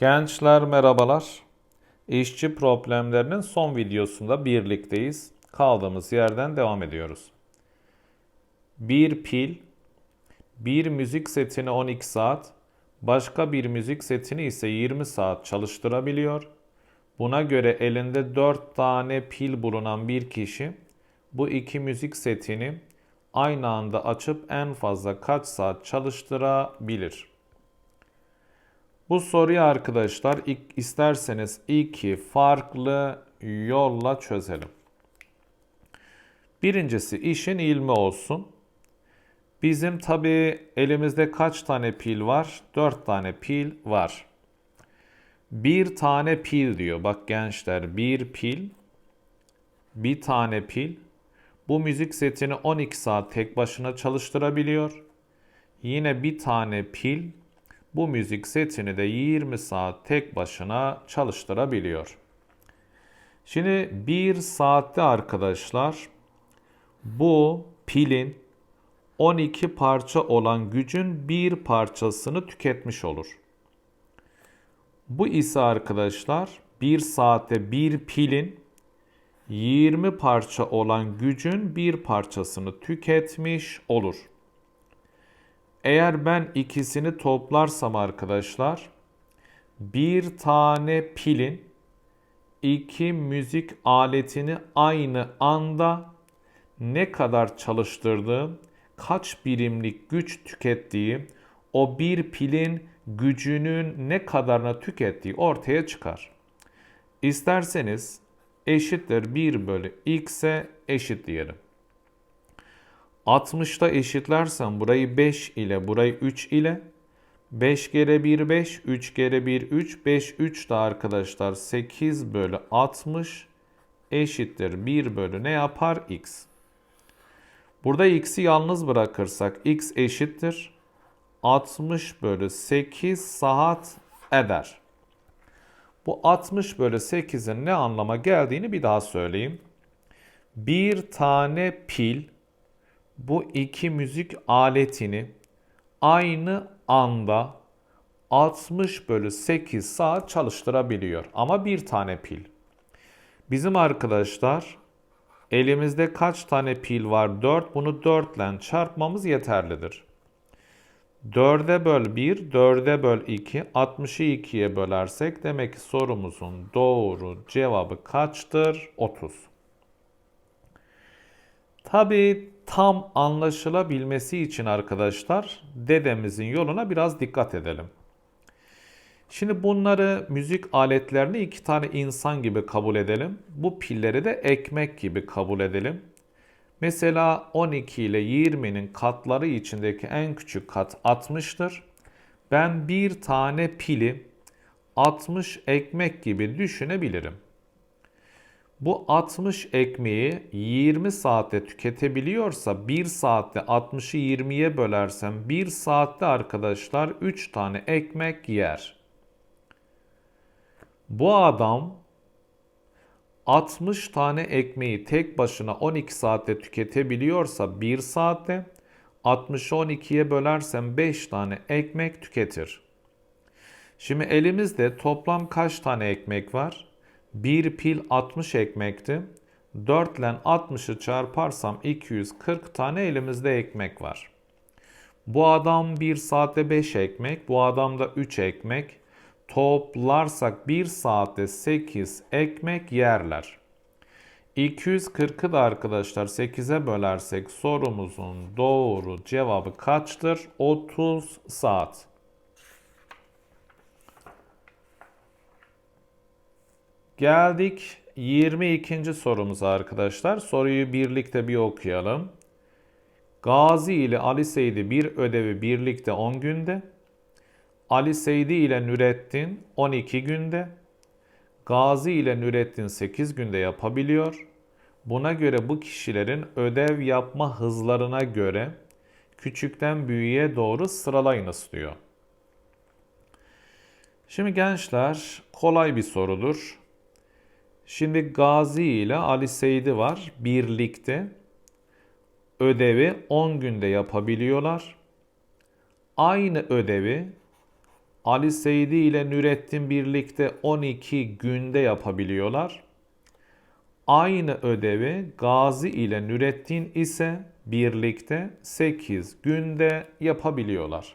Gençler merhabalar. İşçi problemlerinin son videosunda birlikteyiz. Kaldığımız yerden devam ediyoruz. Bir pil, bir müzik setini 12 saat, başka bir müzik setini ise 20 saat çalıştırabiliyor. Buna göre elinde 4 tane pil bulunan bir kişi bu iki müzik setini aynı anda açıp en fazla kaç saat çalıştırabilir? Bu soruyu arkadaşlar isterseniz iki farklı yolla çözelim. Birincisi işin ilmi olsun. Bizim tabi elimizde kaç tane pil var? 4 tane pil var. Bir tane pil diyor. Bak gençler bir pil, bir tane pil. Bu müzik setini 12 saat tek başına çalıştırabiliyor. Yine bir tane pil bu müzik setini de 20 saat tek başına çalıştırabiliyor. Şimdi 1 saatte arkadaşlar bu pilin 12 parça olan gücün bir parçasını tüketmiş olur. Bu ise arkadaşlar 1 saatte bir pilin 20 parça olan gücün bir parçasını tüketmiş olur. Eğer ben ikisini toplarsam arkadaşlar bir tane pilin iki müzik aletini aynı anda ne kadar çalıştırdığı, kaç birimlik güç tükettiği, o bir pilin gücünün ne kadarına tükettiği ortaya çıkar. İsterseniz eşittir 1 bölü x'e eşit diyelim. 60'ta eşitlersem burayı 5 ile burayı 3 ile 5 kere 1 5, 3 kere 1 3, 5 3 de arkadaşlar 8 bölü 60 eşittir 1 bölü ne yapar? x. Burada x'i yalnız bırakırsak x eşittir 60 bölü 8 saat eder. Bu 60 bölü 8'in ne anlama geldiğini bir daha söyleyeyim. Bir tane pil bu iki müzik aletini aynı anda 60 bölü 8 saat çalıştırabiliyor. Ama bir tane pil. Bizim arkadaşlar elimizde kaç tane pil var? 4. Bunu 4 ile çarpmamız yeterlidir. 4'e böl 1, 4'e böl 2, 60'ı 2'ye bölersek demek ki sorumuzun doğru cevabı kaçtır? 30. Tabii tam anlaşılabilmesi için arkadaşlar dedemizin yoluna biraz dikkat edelim. Şimdi bunları müzik aletlerini iki tane insan gibi kabul edelim. Bu pilleri de ekmek gibi kabul edelim. Mesela 12 ile 20'nin katları içindeki en küçük kat 60'tır. Ben bir tane pili 60 ekmek gibi düşünebilirim. Bu 60 ekmeği 20 saatte tüketebiliyorsa 1 saatte 60'ı 20'ye bölersem 1 saatte arkadaşlar 3 tane ekmek yer. Bu adam 60 tane ekmeği tek başına 12 saatte tüketebiliyorsa 1 saatte 60'ı 12'ye bölersem 5 tane ekmek tüketir. Şimdi elimizde toplam kaç tane ekmek var? Bir pil 60 ekmekti. 4 ile 60'ı çarparsam 240 tane elimizde ekmek var. Bu adam 1 saatte 5 ekmek, bu adamda 3 ekmek. Toplarsak 1 saatte 8 ekmek yerler. 240'ı da arkadaşlar 8'e bölersek sorumuzun doğru cevabı kaçtır? 30 saat. Geldik 22. sorumuza arkadaşlar. Soruyu birlikte bir okuyalım. Gazi ile Ali Seydi bir ödevi birlikte 10 günde. Ali Seydi ile Nürettin 12 günde. Gazi ile Nürettin 8 günde yapabiliyor. Buna göre bu kişilerin ödev yapma hızlarına göre küçükten büyüğe doğru sıralayınız diyor. Şimdi gençler kolay bir sorudur. Şimdi Gazi ile Ali Seydi var birlikte. Ödevi 10 günde yapabiliyorlar. Aynı ödevi Ali Seydi ile Nürettin birlikte 12 günde yapabiliyorlar. Aynı ödevi Gazi ile Nürettin ise birlikte 8 günde yapabiliyorlar.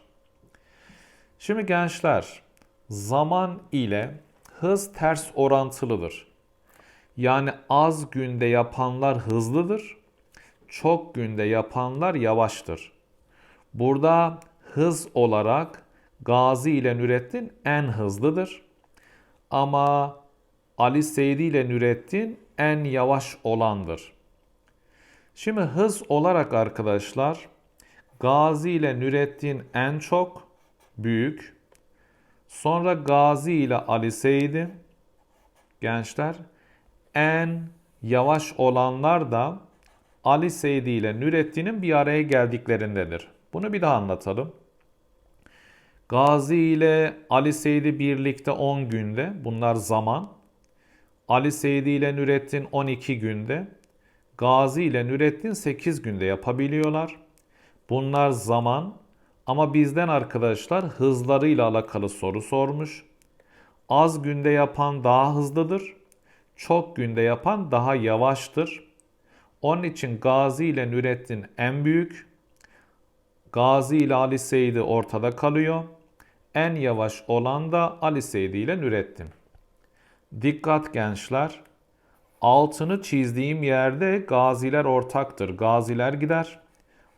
Şimdi gençler, zaman ile hız ters orantılıdır. Yani az günde yapanlar hızlıdır, çok günde yapanlar yavaştır. Burada hız olarak Gazi ile Nürettin en hızlıdır. Ama Ali Seydi ile Nürettin en yavaş olandır. Şimdi hız olarak arkadaşlar Gazi ile Nürettin en çok büyük. Sonra Gazi ile Ali Seydi gençler en yavaş olanlar da Ali Seydi ile Nürettin'in bir araya geldiklerindedir. Bunu bir daha anlatalım. Gazi ile Ali Seydi birlikte 10 günde. Bunlar zaman. Ali Seydi ile Nürettin 12 günde. Gazi ile Nürettin 8 günde yapabiliyorlar. Bunlar zaman ama bizden arkadaşlar hızlarıyla alakalı soru sormuş. Az günde yapan daha hızlıdır. Çok günde yapan daha yavaştır. Onun için Gazi ile Nürettin en büyük. Gazi ile Ali Seydi ortada kalıyor. En yavaş olan da Ali Seydi ile Nürettin. Dikkat gençler. Altını çizdiğim yerde gaziler ortaktır. Gaziler gider.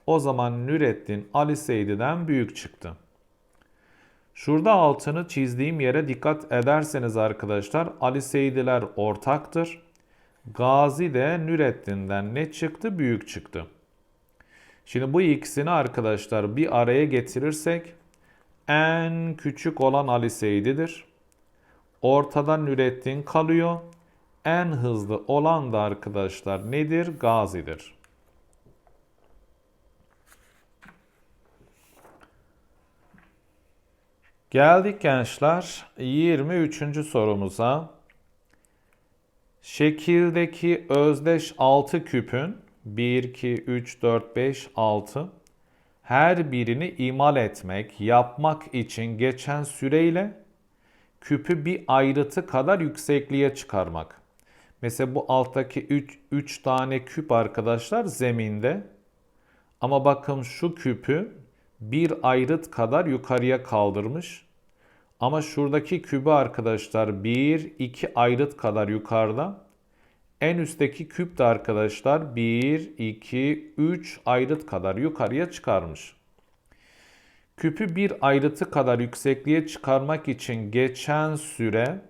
O zaman Nürettin Ali Seydi'den büyük çıktı. Şurada altını çizdiğim yere dikkat ederseniz arkadaşlar Ali Seydiler ortaktır. Gazi de Nürettin'den ne çıktı? Büyük çıktı. Şimdi bu ikisini arkadaşlar bir araya getirirsek en küçük olan Ali Seydi'dir. Ortada Nürettin kalıyor. En hızlı olan da arkadaşlar nedir? Gazi'dir. Geldik gençler 23. sorumuza. Şekildeki özdeş 6 küpün 1, 2, 3, 4, 5, 6 her birini imal etmek, yapmak için geçen süreyle küpü bir ayrıtı kadar yüksekliğe çıkarmak. Mesela bu alttaki 3, 3 tane küp arkadaşlar zeminde. Ama bakın şu küpü bir ayrıt kadar yukarıya kaldırmış. Ama şuradaki kübü arkadaşlar 1, 2 ayrıt kadar yukarıda. En üstteki küp de arkadaşlar 1, 2, 3 ayrıt kadar yukarıya çıkarmış. Küpü bir ayrıtı kadar yüksekliğe çıkarmak için geçen süre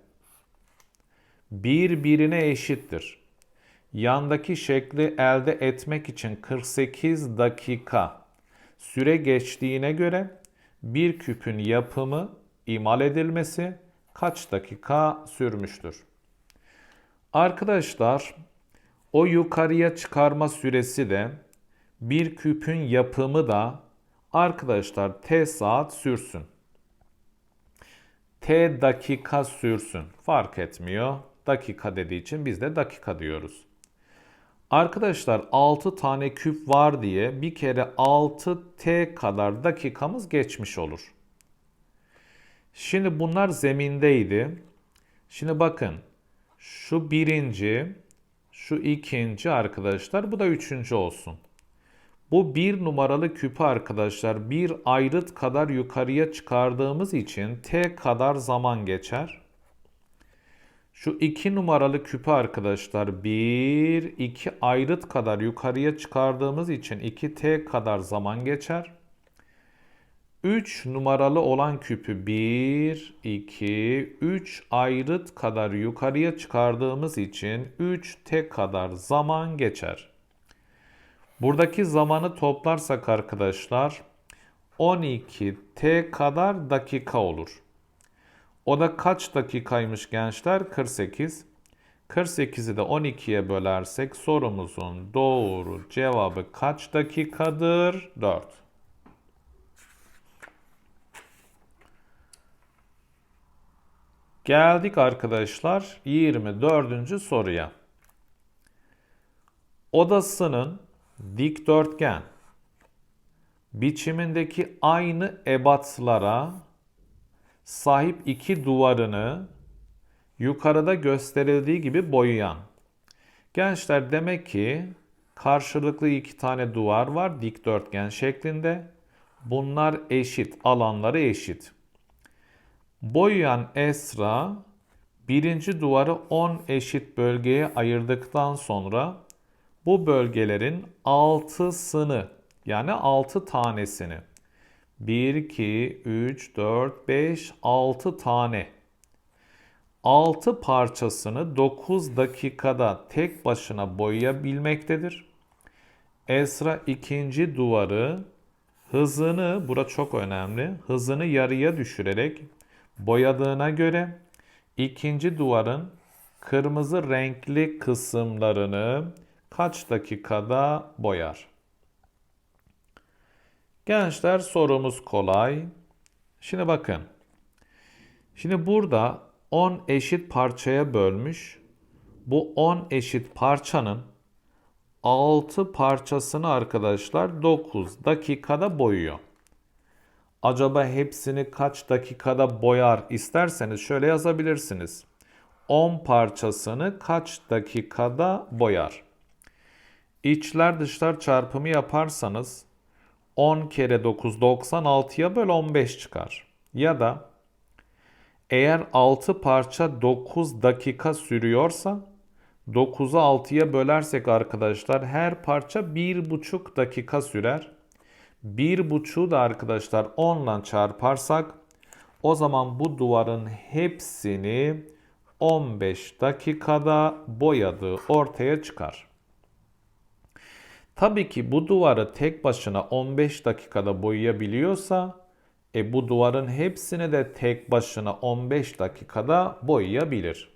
birbirine eşittir. Yandaki şekli elde etmek için 48 dakika süre geçtiğine göre bir küpün yapımı, imal edilmesi kaç dakika sürmüştür? Arkadaşlar o yukarıya çıkarma süresi de bir küpün yapımı da arkadaşlar t saat sürsün. T dakika sürsün. Fark etmiyor. Dakika dediği için biz de dakika diyoruz. Arkadaşlar 6 tane küp var diye bir kere 6t kadar dakikamız geçmiş olur. Şimdi bunlar zemindeydi. Şimdi bakın şu birinci, şu ikinci arkadaşlar bu da üçüncü olsun. Bu bir numaralı küpü arkadaşlar bir ayrıt kadar yukarıya çıkardığımız için t kadar zaman geçer. Şu iki numaralı küpü arkadaşlar bir, iki ayrıt kadar yukarıya çıkardığımız için 2t kadar zaman geçer. 3 numaralı olan küpü 1, 2, 3 ayrıt kadar yukarıya çıkardığımız için 3t kadar zaman geçer. Buradaki zamanı toplarsak arkadaşlar 12t kadar dakika olur. O da kaç dakikaymış gençler? 48. 48'i de 12'ye bölersek sorumuzun doğru cevabı kaç dakikadır? 4. Geldik arkadaşlar 24. soruya. Odasının dikdörtgen biçimindeki aynı ebatlara sahip iki duvarını yukarıda gösterildiği gibi boyayan. Gençler demek ki karşılıklı iki tane duvar var dikdörtgen şeklinde. Bunlar eşit, alanları eşit. Boyayan Esra birinci duvarı 10 eşit bölgeye ayırdıktan sonra bu bölgelerin 6'sını yani 6 tanesini 1, 2, 3, 4, 5, 6 tane 6 parçasını 9 dakikada tek başına boyayabilmektedir. Esra ikinci duvarı hızını, bura çok önemli, hızını yarıya düşürerek boyadığına göre ikinci duvarın kırmızı renkli kısımlarını kaç dakikada boyar? Gençler sorumuz kolay. Şimdi bakın. Şimdi burada 10 eşit parçaya bölmüş. Bu 10 eşit parçanın 6 parçasını arkadaşlar 9 dakikada boyuyor. Acaba hepsini kaç dakikada boyar isterseniz şöyle yazabilirsiniz. 10 parçasını kaç dakikada boyar? İçler dışlar çarpımı yaparsanız 10 kere 9 96'ya böl 15 çıkar. Ya da eğer 6 parça 9 dakika sürüyorsa 9'u 6'ya bölersek arkadaşlar her parça 1,5 dakika sürer. 1,5'u da arkadaşlar 10 ile çarparsak o zaman bu duvarın hepsini 15 dakikada boyadığı ortaya çıkar. Tabii ki bu duvarı tek başına 15 dakikada boyayabiliyorsa e bu duvarın hepsini de tek başına 15 dakikada boyayabilir.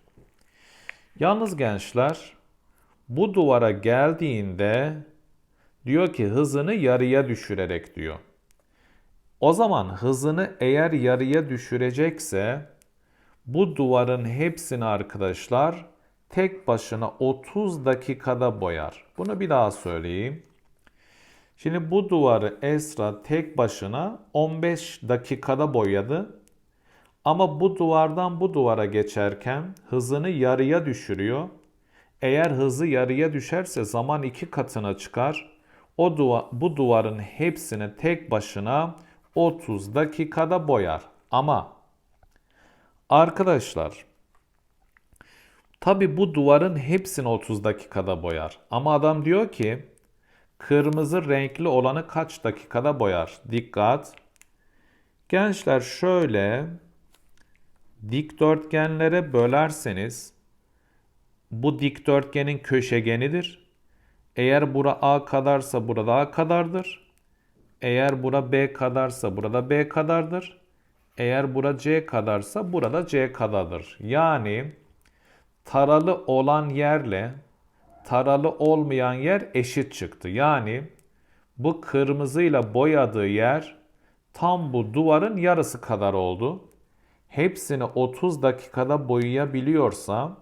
Yalnız gençler bu duvara geldiğinde diyor ki hızını yarıya düşürerek diyor. O zaman hızını eğer yarıya düşürecekse bu duvarın hepsini arkadaşlar tek başına 30 dakikada boyar. Bunu bir daha söyleyeyim. Şimdi bu duvarı Esra tek başına 15 dakikada boyadı. Ama bu duvardan bu duvara geçerken hızını yarıya düşürüyor. Eğer hızı yarıya düşerse zaman iki katına çıkar. O duva, bu duvarın hepsini tek başına 30 dakikada boyar. Ama arkadaşlar tabi bu duvarın hepsini 30 dakikada boyar. Ama adam diyor ki kırmızı renkli olanı kaç dakikada boyar? Dikkat. Gençler şöyle dikdörtgenlere bölerseniz bu dikdörtgenin köşegenidir. Eğer bura A kadarsa burada A kadardır. Eğer bura B kadarsa burada B kadardır. Eğer bura C kadarsa burada C kadardır. Yani taralı olan yerle taralı olmayan yer eşit çıktı. Yani bu kırmızıyla boyadığı yer tam bu duvarın yarısı kadar oldu. Hepsini 30 dakikada boyayabiliyorsa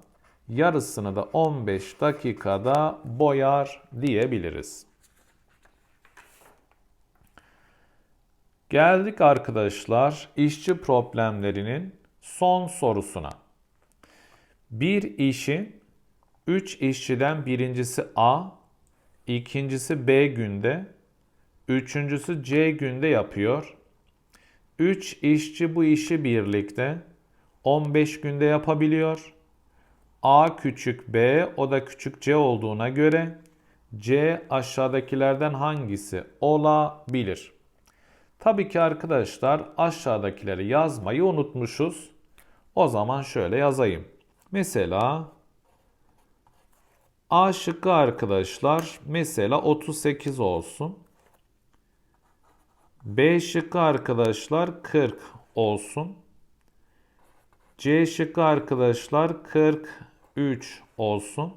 yarısını da 15 dakikada boyar diyebiliriz. Geldik arkadaşlar işçi problemlerinin son sorusuna. Bir işi 3 işçiden birincisi A, ikincisi B günde, üçüncüsü C günde yapıyor. 3 işçi bu işi birlikte 15 günde yapabiliyor. A küçük B, o da küçük C olduğuna göre C aşağıdakilerden hangisi olabilir? Tabii ki arkadaşlar aşağıdakileri yazmayı unutmuşuz. O zaman şöyle yazayım. Mesela A şıkkı arkadaşlar mesela 38 olsun. B şıkkı arkadaşlar 40 olsun. C şıkkı arkadaşlar 43 olsun.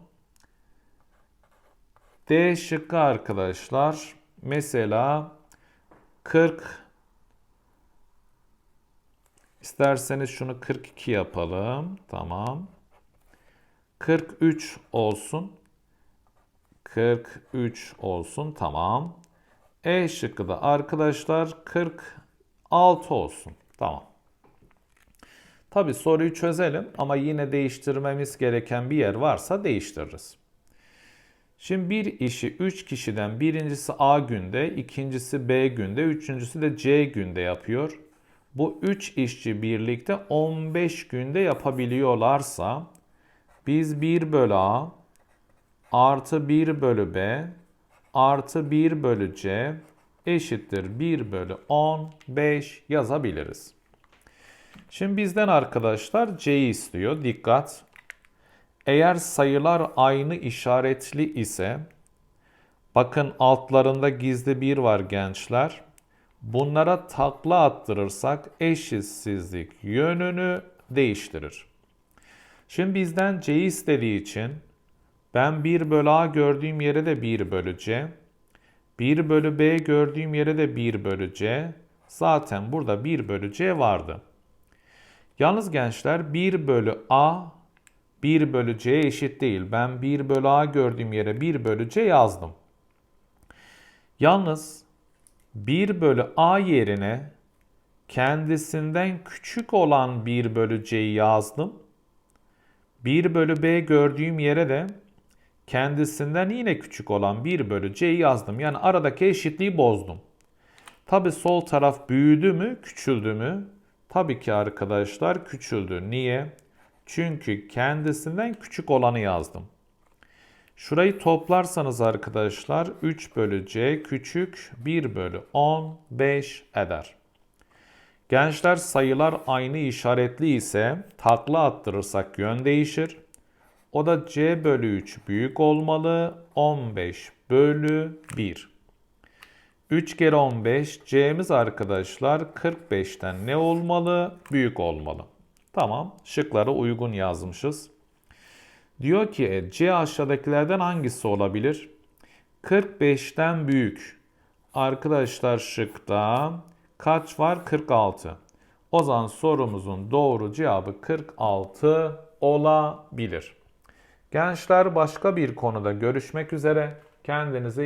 D şıkkı arkadaşlar mesela 40 İsterseniz şunu 42 yapalım. Tamam. 43 olsun. 43 olsun. Tamam. E şıkkı da arkadaşlar 46 olsun. Tamam. Tabi soruyu çözelim ama yine değiştirmemiz gereken bir yer varsa değiştiririz. Şimdi bir işi 3 kişiden birincisi A günde, ikincisi B günde, üçüncüsü de C günde yapıyor. Bu 3 işçi birlikte 15 günde yapabiliyorlarsa biz 1 bölü A artı 1 bölü B artı 1 bölü C eşittir 1 bölü 15 yazabiliriz. Şimdi bizden arkadaşlar C'yi istiyor. Dikkat. Eğer sayılar aynı işaretli ise bakın altlarında gizli bir var gençler. Bunlara takla attırırsak eşitsizlik yönünü değiştirir. Şimdi bizden C'yi istediği için ben 1 bölü A gördüğüm yere de 1 bölü C, 1 bölü B gördüğüm yere de 1 bölü C, zaten burada 1 bölü C vardı. Yalnız gençler 1 bölü A 1 bölü C eşit değil. Ben 1 bölü A gördüğüm yere 1 bölü C yazdım. Yalnız 1 bölü A yerine kendisinden küçük olan 1 bölü C'yi yazdım. 1 bölü B gördüğüm yere de kendisinden yine küçük olan 1 bölü C'yi yazdım. Yani aradaki eşitliği bozdum. Tabi sol taraf büyüdü mü, küçüldü mü? Tabii ki arkadaşlar küçüldü. Niye? Çünkü kendisinden küçük olanı yazdım. Şurayı toplarsanız arkadaşlar 3 bölü C küçük 1 bölü 15 eder. Gençler sayılar aynı işaretli ise takla attırırsak yön değişir. O da C bölü 3 büyük olmalı 15 bölü 1. 3 kere 15 C'miz arkadaşlar 45'ten ne olmalı? Büyük olmalı. Tamam şıklara uygun yazmışız. Diyor ki e, C aşağıdakilerden hangisi olabilir? 45'ten büyük. Arkadaşlar şıkta kaç var? 46. O zaman sorumuzun doğru cevabı 46 olabilir. Gençler başka bir konuda görüşmek üzere. Kendinize